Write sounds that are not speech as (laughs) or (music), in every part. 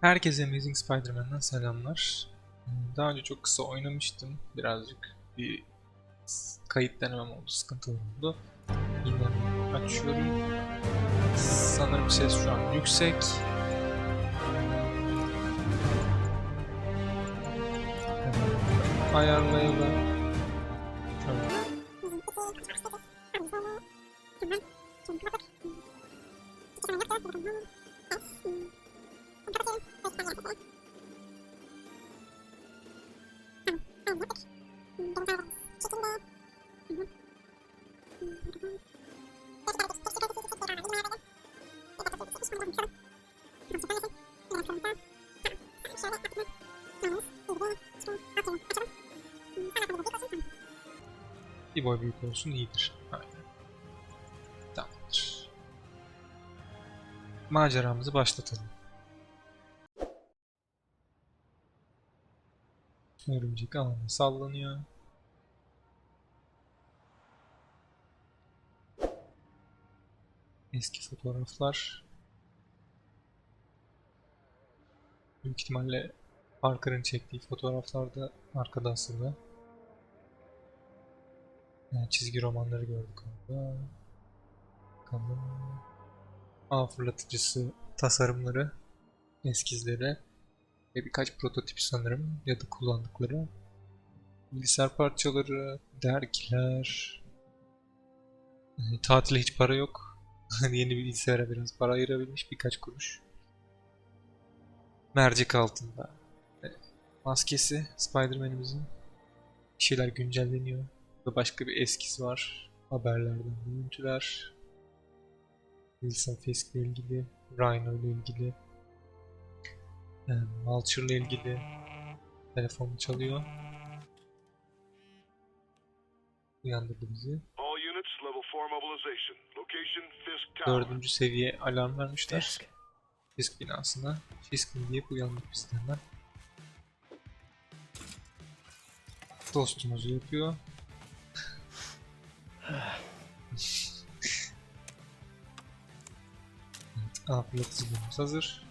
Herkese Amazing Spider-Man'den selamlar. Daha önce çok kısa oynamıştım. Birazcık bir kayıt denemem oldu, sıkıntılı oldu. Yine açıyorum. Sanırım ses şu an yüksek. Ayarlayalım. Bir boy büyük olsun iyidir. Aynen. Tamamdır. Maceramızı başlatalım. Örümcek alana sallanıyor. Eski fotoğraflar. Büyük ihtimalle Parker'ın çektiği fotoğraflarda arkada asılı. Yani çizgi romanları gördük orada. Bakalım. Ağ fırlatıcısı tasarımları, eskizleri ve birkaç prototip sanırım ya da kullandıkları. Bilgisayar parçaları, dergiler. E, tatile hiç para yok. (laughs) Yeni bilgisayara biraz para ayırabilmiş birkaç kuruş. Mercek altında. E, Maskesi Spider-Man'imizin. Bir şeyler güncelleniyor. Burada başka bir eskisi var. Haberlerden görüntüler. Wilson Fisk ile ilgili, Rhino ile ilgili, e, Vulture ile ilgili telefonu çalıyor. Uyandırdı bizi. All units, level 4 mobilization. Location, Fisk Tower. Dördüncü seviye alarm vermişler. Fisk binasına. Fisk diye uyandık biz de hemen. Dostumuzu yapıyor. (sighs) evet, A fırlatıcımız hazır.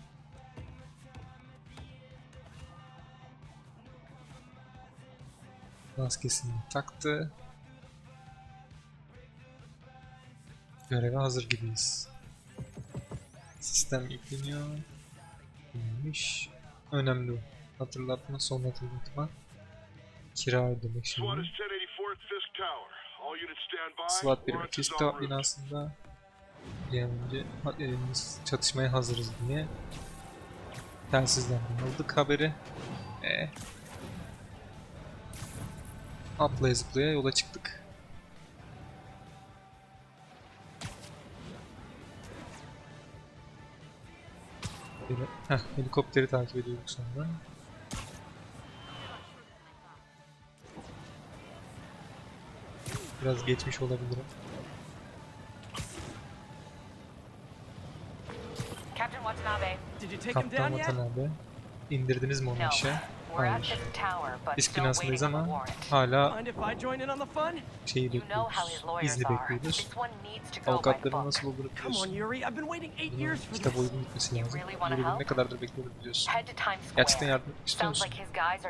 Maskesini taktı. Göreve hazır gibiyiz. Sistem yükleniyor. Neymiş? Önemli bu. Hatırlatma, son hatırlatma. Kira ödemek şimdi. SWAT is 1084th Fisk Tower. Binasında bir an önce ha- e, çatışmaya hazırız diye telsizden aldık haberi. E, atlaya zıplaya yola çıktık. Heh, helikopteri takip ediyorduk sonra. Biraz geçmiş olabilirim. Captain Watanabe. Did you take him Kaptan down yet? Vatan abi. İndirdiniz mi onu No. Hayır. Still binasındayız ama hala şeyi bekliyoruz. İzni bekliyoruz. Avukatların nasıl. Yuri. Years for kitap uygun gitmesi lazım. Yürüdüm ne kadardır bekliyorum biliyorsun. Gerçekten yardım istiyor musun?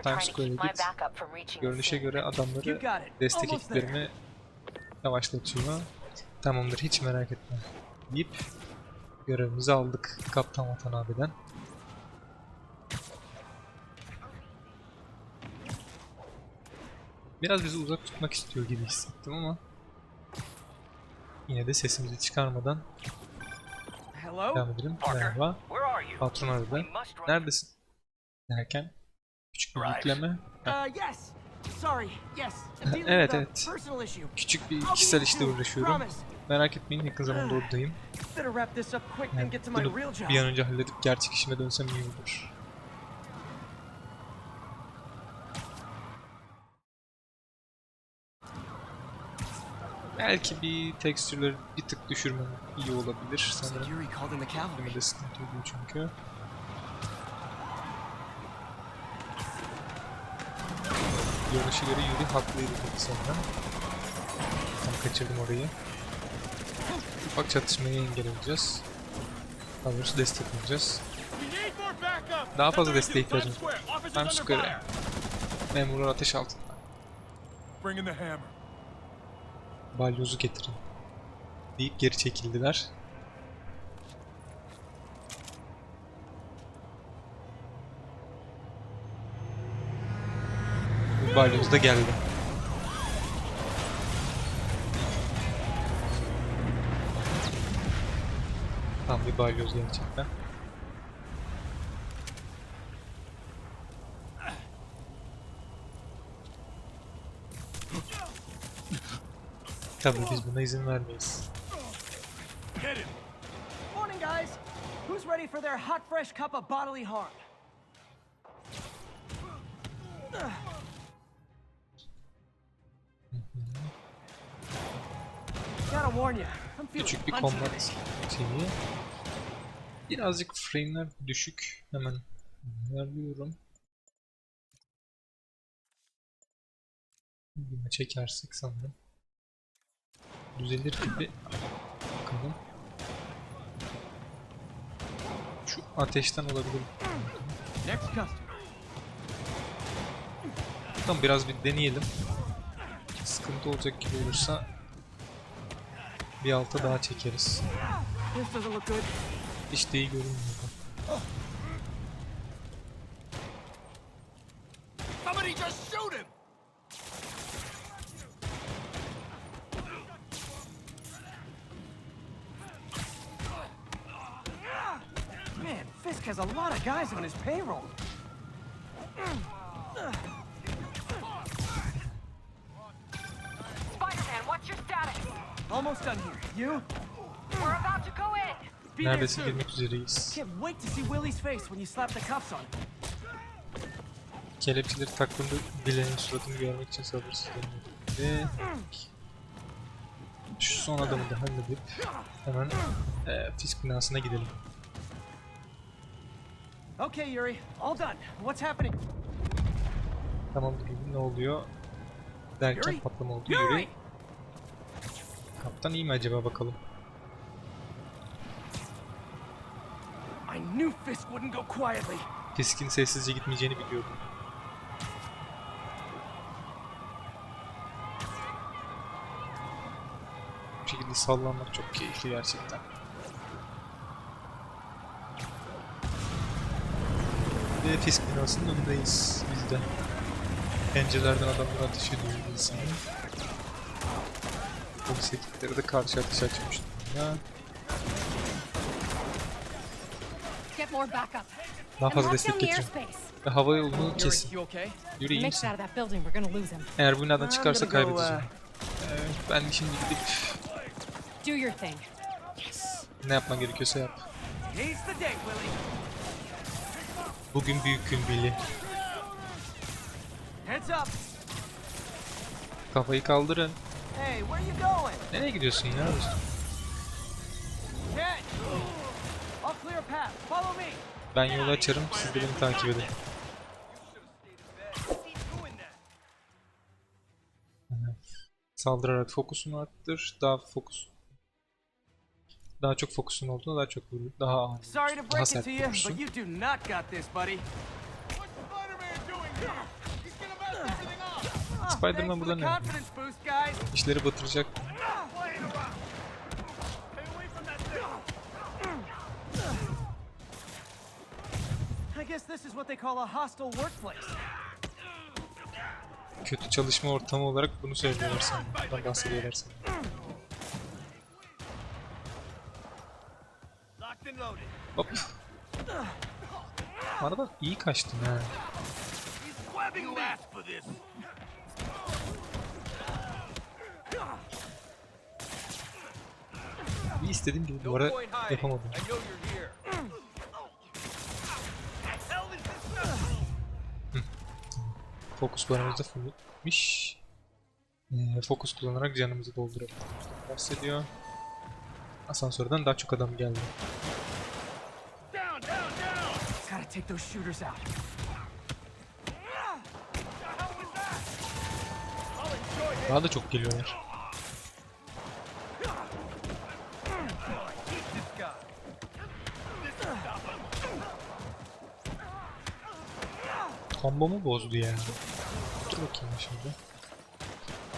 Times Square'e git. Görünüşe göre adamları destek ekiplerimi yavaşlatıyor. Tamamdır hiç merak etme. Deyip görevimizi aldık Kaptan Vatan abiden. Biraz bizi uzak tutmak istiyor gibi hissettim ama yine de sesimizi çıkarmadan Hello? devam edelim. Merhaba. where are you? Patron aradı. Neredesin? Derken küçük bir yükleme. Uh, (laughs) Evet, evet. Küçük bir kişisel işle uğraşıyorum. Merak etmeyin yakın zamanda oradayım. Up quick Yani bunu bir an önce halledip gerçek işime dönsem iyi olur. Belki bir tekstürleri bir tık düşürmem iyi olabilir sanırım. Benim de sıkıntı oluyor çünkü. Görünüşe göre Yuri haklıydı dedi sonra. Tam kaçırdım orayı. Ufak çatışmaya engel olacağız. Daha doğrusu destek olacağız. Daha fazla desteğe ihtiyacımız var. Times Square. Memurlar ateş altında. Bring in the hammer. Balyozu getirin. Deyip geri çekildiler. Balyoz da geldi. Tam bir balyoz gerçekten. Tabii biz buna izin vermeyiz. Morning, guys. Who's ready for their hot, fresh cup of bodily harm? Gotta warn you, I'm feeling Küçük bir combat şeyi. Birazcık frame'ler düşük. Hemen ayarlıyorum. Bime çekersek sanırım. Düzelir gibi. Bakalım. Şu ateşten olabilir. Tamam biraz bir deneyelim. Sıkıntı olacak gibi olursa bir alta daha çekeriz. Hiç de iyi görünmüyor. Somebody just shoot him. Man, Fisk has a lot of guys on his payroll. Spider-Man, what's your status? Almost done here. You? We're about to go in. Be there Neredeyse soon. girmek üzereyiz. Can't wait to see Willie's face when you slap the cuffs on him. Kelepçeleri taktığımda bileğin suratını görmek için sabırsızlanıyorum. Ve şu son adamı da halledip hemen eee fisk binasına gidelim. Okay, Yuri, all done. What's happening? Gibi ne oluyor derken Yuri! patlama oldu. Yuri! Yuri. Kaptan iyi mi acaba bakalım. I knew Fisk wouldn't go quietly. Fisk'in sessizce gitmeyeceğini biliyordum. Bu şekilde sallanmak çok keyifli gerçekten. Ve Fisk binasının önündeyiz biz de. Pencerelerden adamlar ateş ediyor insanı. Polis ekipleri de karşı ateş açmış durumda. Daha fazla destek getirin. Ve hava yolunu kesin. Yürü iyi misin? Eğer bu binadan çıkarsa kaybedeceğim. Evet, ben şimdi gidip ne yapman gerekiyorsa yap. Bugün büyük gün Billy. Heads up. Kafayı kaldırın. Hey, where you going? Nereye gidiyorsun ya? Ken! I'll clear a path. Follow me. Ben yolu açarım, siz de beni takip edin. Saldırarak fokusunu arttır. Daha fokus daha çok fokusun olduğunda daha çok vurur. Daha to Daha break it sert to you, vurursun. but you do not got this, buddy. What's Spider-Man doing here? He's gonna mess everything up. Ah, burada ne? İşleri batıracak. Playing around. Stay away from that thing. I guess this is what they call a hostile workplace. Kötü çalışma ortamı olarak bunu söylüyorlar sana. Bundan bahsediyorlar sana. Arada iyi kaçtın ha. Bir istediğim gibi duvara yapamadım. Fokus barımızda fullmiş. Ee, fokus kullanarak canımızı doldurabiliriz. Bahsediyor. Asansörden daha çok adam geldi. Gotta take those shooters out. Daha da çok geliyorlar. Kombomu bozdu ya. Dur bakayım şimdi.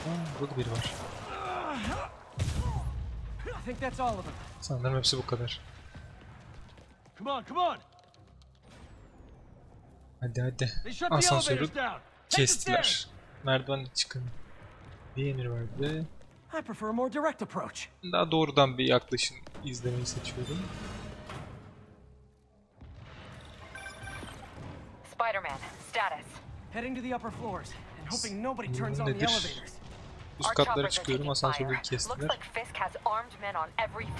Ha, burada biri var. I think that's all of them. Sanırım hepsi bu kadar. Come on, come on. Hadi hadi. Asansörü kestiler. Merdivenle çıkın. Bir emir verdi. I prefer a more direct approach. Daha doğrudan bir yaklaşım izlemeyi seçiyorum. Spider-Man, status. Heading to the upper floors and hoping nobody turns on the elevators. Üst Our katlara çıkıyorum. Asansörü kestiler.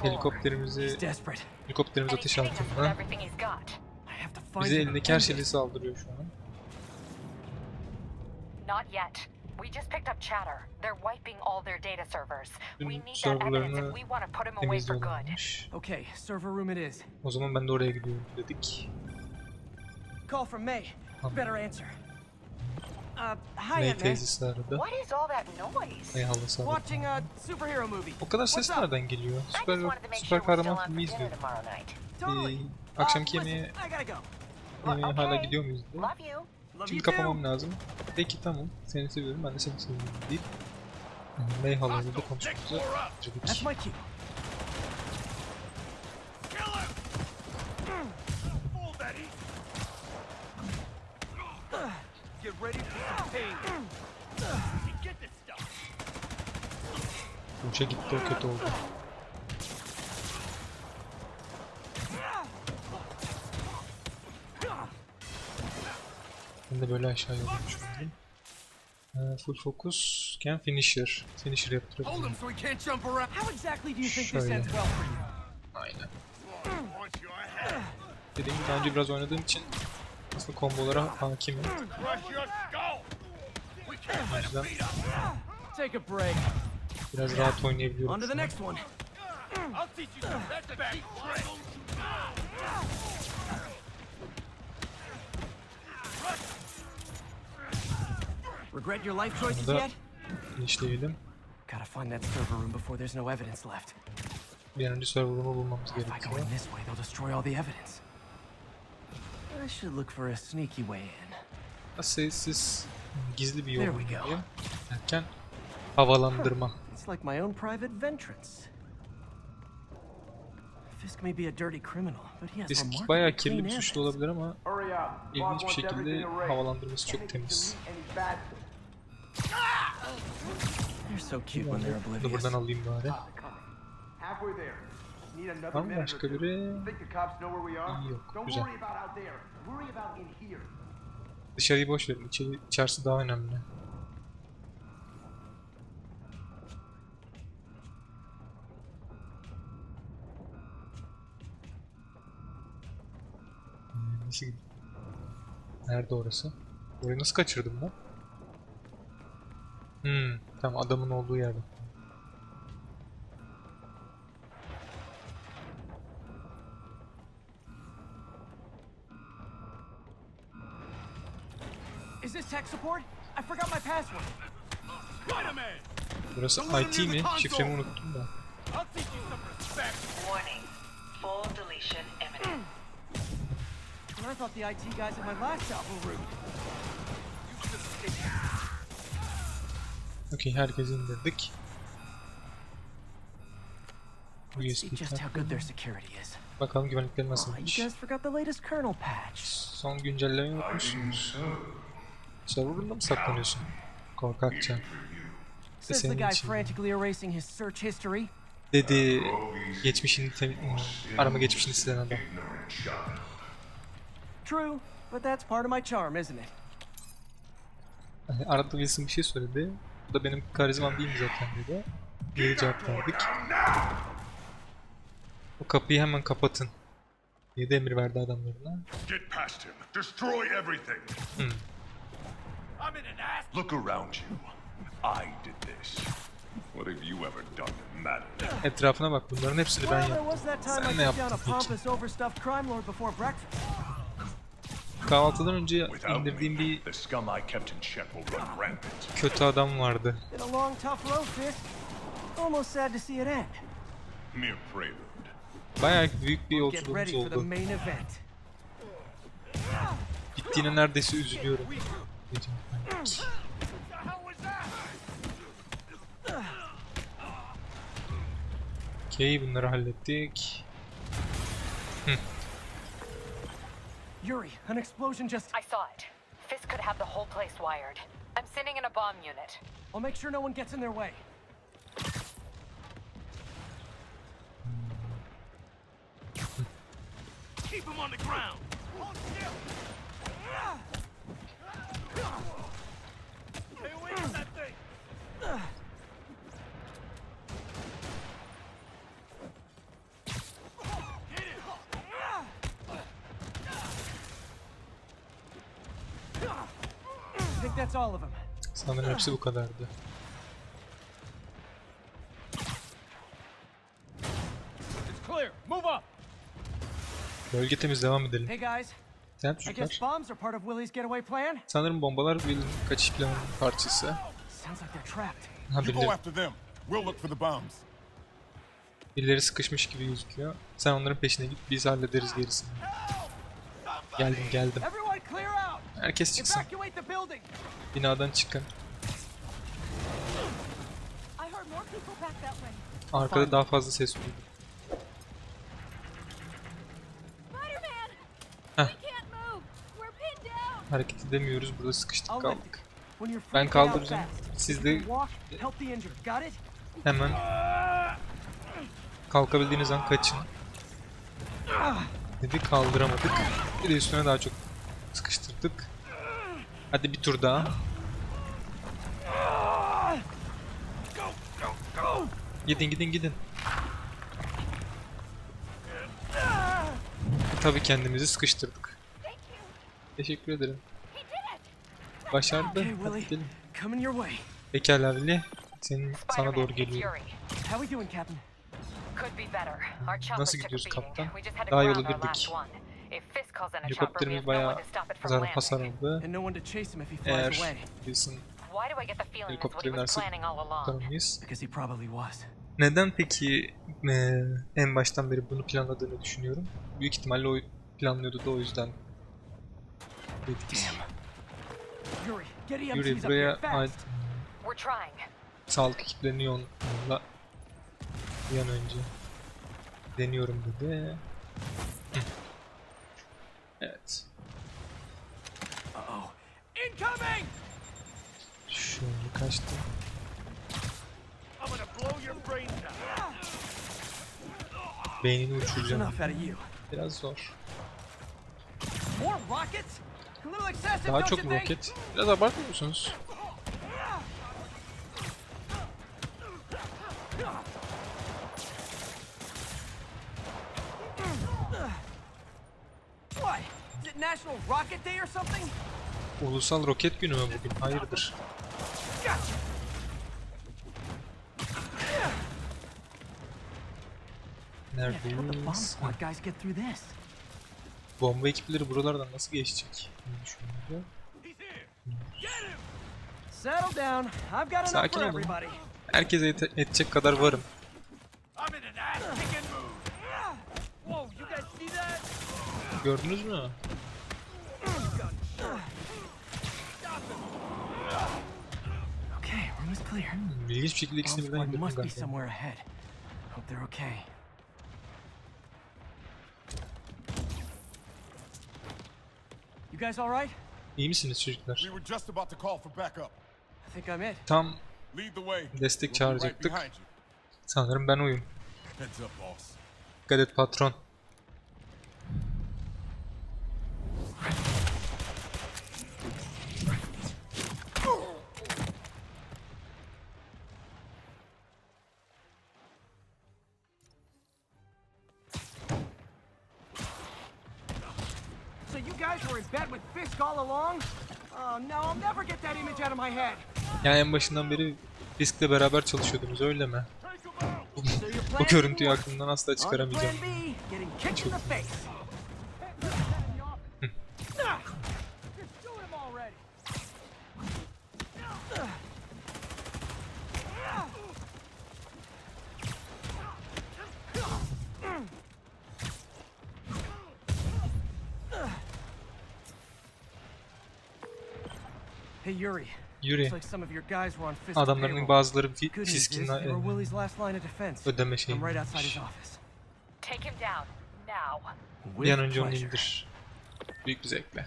Helikopterimizi, helikopterimiz ateş altında. Bize elindeki her şeyle saldırıyor şu an. Not yet. We just picked up chatter. They're wiping all their data servers. We need that evidence if we want to put him away for good. Okay, server room it is. O zaman ben de oraya gidiyorum dedik. Call from May. Better answer. Uh, hi, May teyzesi aradı. What is all that noise? May halası aradı. Watching a superhero movie. O kadar ses nereden geliyor? Süper, wanted to make süper kahraman filmi izliyorum. Ee, akşamki Uh, yemeğe, Go. yemeğe hala Okay. gidiyor muyuz diye. Love you. Love Şimdi kapamam lazım. Peki tamam. Seni seviyorum. Ben de seni seviyorum deyip May halayla da konuşmamızı Betty. Get ready for some pain. Get this stuff. Uça gitti o kötü oldu. Ben de böyle aşağı yollamış oldum. Ee, full focus, can finisher. Finisher Hold yaptırabilirim. him so he can't jump around. How exactly do you think this Şöyle. ends well for you? Aynen. Dediğim gibi daha önce biraz oynadığım için aslında kombolara hakimim. O yüzden biraz rahat oynayabiliyorum. On Regret your life choices Burada yet? finishleyelim. Gotta find that server room before there's no evidence left. Bir an önce server'ımı bulmamız If I go gerekiyor. in this way, they'll destroy all the evidence. I should look for a sneaky way in. Daha Sessiz, gizli bir There yol we go. bulmalıyım. Derken havalandırma. It's like my own private ventrance. Fisk may be a dirty criminal, but he has Fisk remarkably bayağı clean kirli bir suçlu olabilir ama ilginç bir şekilde havalandırması çok temiz. They're so cute when they're Bunu da oblivious. buradan alayım bari. Halfway there. Need another Var mı minute or başka two. biri? Think the cops know where we are? Yok, Don't güzel. worry about out there. Worry about in here. Dışarıyı boş verin. İçeri, içerisi daha önemli. Hmm, Nasıl gid- Nerede orası? Orayı nasıl kaçırdım ben? Hmm, tamam adamın olduğu yerde. Is this tech support? I forgot my password. Spider-Man. Burası IT mi? Şifremi unuttum da. Warning. Full deletion imminent. I thought the IT guys at my last job were rude. Okey herkesi indirdik. Let's see USB just how good their security is. Bakalım güvenlikleri Oh, you nasılmış. guys forgot the latest kernel patch. Son güncellemeyi unutmuşsunuz. Server'ında mı saklanıyorsun? Korkakça. Senin guy için. frantically erasing his search history. Dedi geçmişini arama geçmişini silen adam. True, but that's part of my charm, isn't it? Hani Arada Wilson bir şey söyledi. Bu da benim karizmam değil mi zaten dedi. Geri cevap verdik. O kapıyı hemen kapatın. diye de emir verdi adamlarına. Get past him. Destroy everything. I'm in an ass. Look around you. I did this. What have you ever done that mattered? Etrafına bak bunların hepsini ben yaptım. Sen ne yaptın peki? Kahvaltıdan önce indirdiğim bir kötü adam vardı. Bayağı büyük bir yolculuğumuz oldu. bittiğine neredeyse üzülüyorum. Okey bunları hallettik. Yuri, an explosion just. I saw it. Fisk could have the whole place wired. I'm sending in a bomb unit. I'll make sure no one gets in their way. Keep him on the ground. Oh, Hold still. Sanırım hepsi bu kadardı. It's clear. Move up. Bölge temiz devam edelim. Hey guys, Sen I guess çocuklar. bombs are part of Willie's getaway plan. Sanırım bombalar Will'in kaçış planının parçası. Sounds like they're trapped. Ha You go birileri, after them. We'll look for the bombs. birileri sıkışmış gibi gözüküyor. Sen onların peşine git biz hallederiz gerisini. Geldim geldim. Herkes çıksın. Binadan çıkın. Arkada daha fazla ses duydum. Heh. Hareket edemiyoruz. Burada sıkıştık kaldık. Ben fast. Siz de hemen kalkabildiğiniz an kaçın. Dedi kaldıramadık. Bir de üstüne daha çok. Hadi bir tur daha. Gidin gidin gidin. Tabii kendimizi sıkıştırdık. Teşekkür ederim. Başardı. Hadi gidelim. Pekala Willy. Senin sana doğru choppers Nasıl gidiyoruz kaptan? Daha yolu girdik. Helikopterimiz have no one bayağı to stop it from zarar hasar landing. aldı. And no one to chase him if he flies Eğer away. Wilson Why do I get the feeling that's what he helikoptere was binerse planning all along? kurtaramayız. Because he probably was. Neden peki eee, en baştan beri bunu planladığını düşünüyorum. Büyük ihtimalle o planlıyordu da o yüzden. Dedik. Yuri, here buraya ait sağlık ekiplerini yolla bir an önce. Deniyorum dedi. Evet. Uh-oh. Incoming! Şöyle kaçtı. I'm gonna blow your brains out. Beynini uçuracağım. enough out of you. Biraz zor. More rockets? A little excessive, Daha çok roket? Biraz abartmıyor musunuz? What? Is it National Rocket Day or something? Ulusal roket günü mü bugün? Hayırdır? Neredeyiz? Bomba ekipleri buralardan nasıl geçecek? Sakin olun. Herkese yete- edecek kadar varım. I'm in clear. Hmm, İlginç bir şekilde ikisini birden indirdim must be galiba. somewhere ahead. Hope they're okay. You guys all right? İyi misiniz çocuklar? We were just about to call for backup. I think I'm it. Tam Lead the way. destek çağıracaktık. behind you. Sanırım ben oyum. Heads up, boss. Dikkat et patron. Yani en başından beri Fisk'le beraber çalışıyordunuz öyle mi? Plan görüntüyü aklımdan asla çıkaramayacağım. Plan B, getting kicked in the face. Ah, Just do him already. Hey Yuri. Yuri. Looks like some of your guys were on Fisk Adamlarının payroll. bazıları fi- Good news is fiskin they were e, Willie's last line of defense. ödeme şeyi. I'm right outside his office. Take him down. Now. Bir an önce onu indir. Büyük bir zevkle.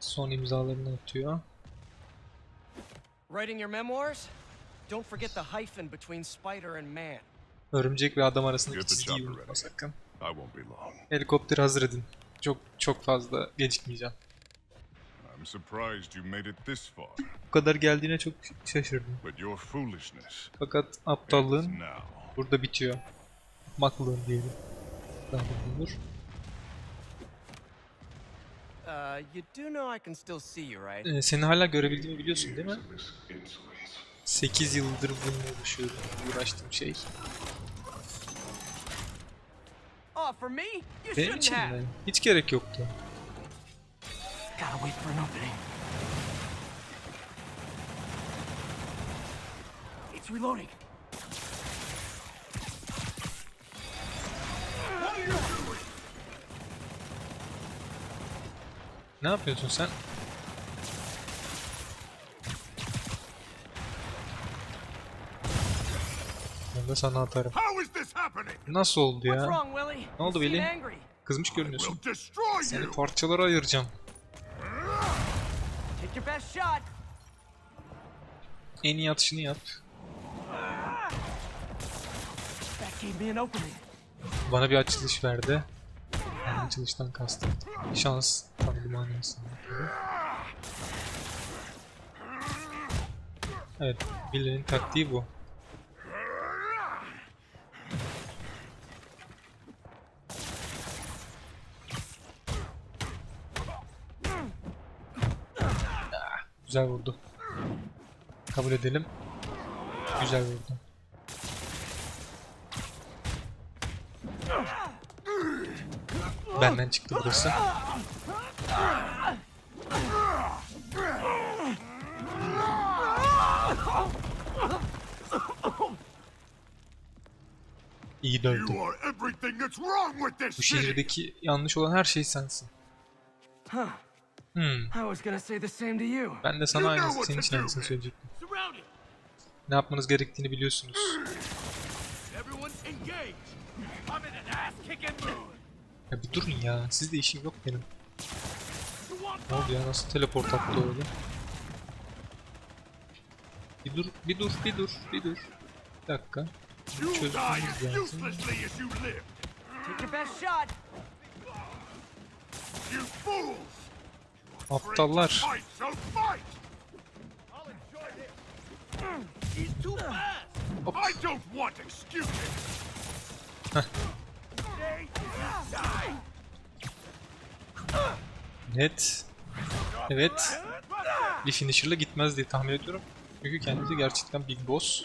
Son imzalarını atıyor. Writing your memoirs? Don't forget the hyphen between spider and man. Örümcek ve adam arasındaki çizgiyi unutma ready. sakın. I won't be long. Helikopteri hazır edin. Çok çok fazla gecikmeyeceğim. I'm surprised you made it this far, Bu kadar geldiğine çok şaşırdım. but your foolishness Fakat aptallığın now. burada bitiyor. Maklığın diyelim. Daha da olur. Uh, you do know I can still see you, right? Ee, seni hala görebildiğimi biliyorsun değil mi? This insolence. 8 yıldır bununla uğraşıyorum. Uğraştığım şey. Benim için mi? Hiç gerek yoktu. Reloading. Ne yapıyorsun sen? De sana atarım. Nasıl oldu ya? Ne oldu Willy? Kızmış görünüyorsun. Seni parçalara ayıracağım. En iyi atışını yap. Bana bir açılış verdi. Yani açılıştan kastım. Şans tanıdı manasında. Evet, Billy'nin taktiği bu. Ah, Güzel vurdu. Kabul edelim. Güzel vurdu. Benden çıktı burası. İyi dövdü. You are everything that's wrong with this Bu şehirdeki yanlış olan her şey sensin. Hmm. I was gonna say the same to you. Ben de sana You know aynı what senin to için do, aynısını söyleyecektim. Surrounded. Ne yapmanız gerektiğini biliyorsunuz. Everyone engage. I'm in an ass kicking mood. Ya bir durun ya. Sizde işim yok benim. Ne oldu ya? Nasıl teleport attı öyle? Bir dur, bir dur, bir dur, bir dur. Bir dakika. Çözmemiz lazım. uselessly as you live! Take your best shot. You fools! Aptallar. Die. Net. Evet. Bir finisher'la gitmez diye tahmin ediyorum. Çünkü kendisi gerçekten Big Boss.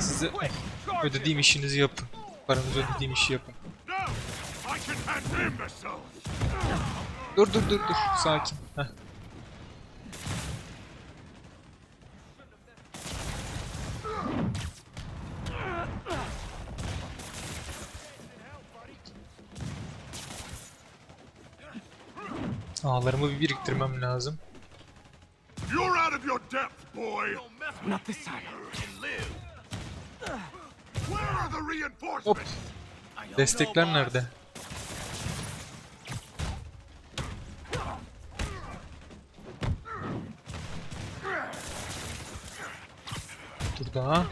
Size ödediğim işinizi yapın. Paranızı ödediğim işi yapın. Dur dur dur dur. Sakin. Heh. Ağlarımı bir biriktirmem lazım. You're out of your depth, boy! Not this time. Hop. Destekler nerede? Dur daha.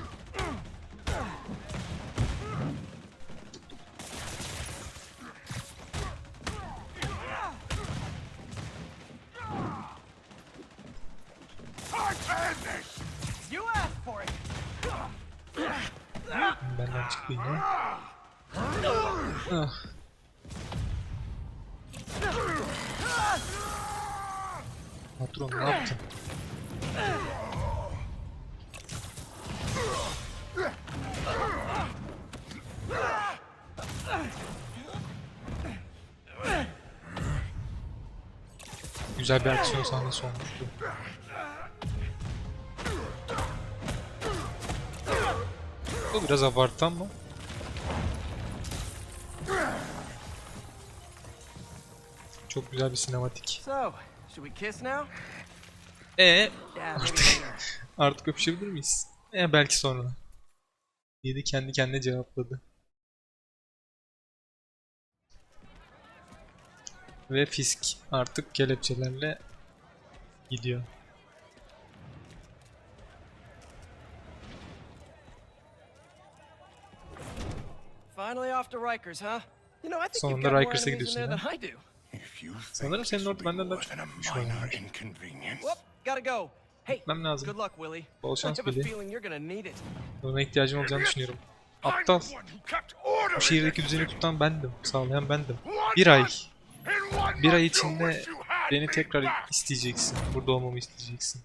I can this! You asked for it. Benden çıktı yine. Ah. Patron ne yaptın? güzel bir aksiyon sahnesi olmuştu. Bu biraz abartı ama. Çok güzel bir sinematik. E maybe later. (laughs) artık öpüşebilir miyiz? E belki sonra. Yedi kendi kendine cevapladı. Ve Fisk artık kelepçelerle gidiyor. Finally off to Rikers, huh? You know, I think you've Sonunda got more Rikers'a enemies in gidiyorsun there ha. than I do. If you Sanırım think senin orada benden daha more çok than a düşman minor var. inconvenience. Whoop, gotta go. Hey, Gitmem lazım. good luck, Willie. Bol I şans have a Billy. feeling you're gonna need it. Buna ihtiyacım olacağını düşünüyorum. Aptal. Bu şehirdeki düzeni tutan bendim. Sağlayan bendim. Bir ay. Bir ay içinde beni tekrar isteyeceksin. Burada olmamı isteyeceksin.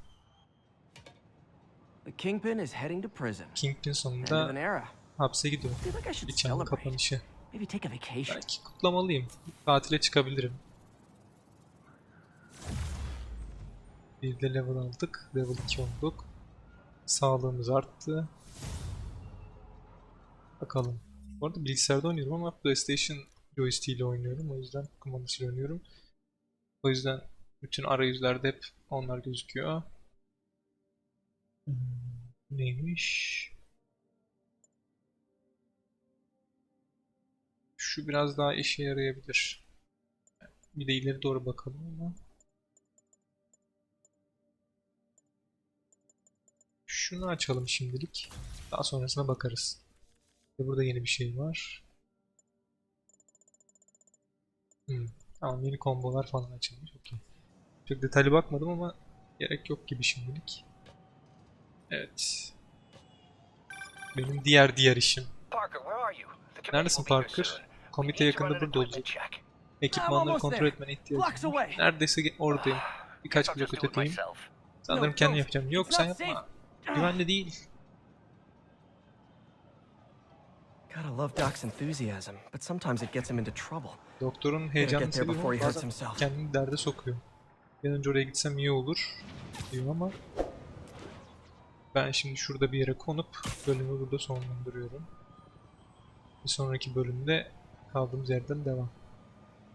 The Kingpin is heading to prison. Kingpin End of an sonunda. Hapse gidiyor. I feel like I should Bir çağın celebrate. kapanışı. Belki kutlamalıyım. Tatile çıkabilirim. Bir de level aldık. Level 2 olduk. Sağlığımız arttı. Bakalım. Bu arada bilgisayarda oynuyorum ama PlayStation joystick ile oynuyorum. O yüzden kumandasıyla oynuyorum. O yüzden bütün arayüzlerde hep onlar gözüküyor. Hmm, neymiş? Şu biraz daha işe yarayabilir. Bir de ileri doğru bakalım ama. Şunu açalım şimdilik. Daha sonrasına bakarız. Burada yeni bir şey var. Hmm. Tamam yeni kombolar falan açılmış. Okey. Çok detaylı bakmadım ama gerek yok gibi şimdilik. Evet. Benim diğer diğer işim. Neredesin Parker? Komite yakında burada olacak. Ekipmanları kontrol etmene ihtiyacım var. Neredeyse oradayım. Birkaç blok ötedeyim. Sanırım kendim yapacağım. Yok sen yapma. Güvenli değil. Gotta love Doc's enthusiasm, but sometimes it gets him into trouble. Doktorun heyecanını get there before seviyorum. he hurts Bazen kendini derde sokuyor. Bir önce oraya gitsem iyi olur diyor ama ben şimdi şurada bir yere konup bölümü burada sonlandırıyorum. Bir sonraki bölümde kaldığımız yerden devam.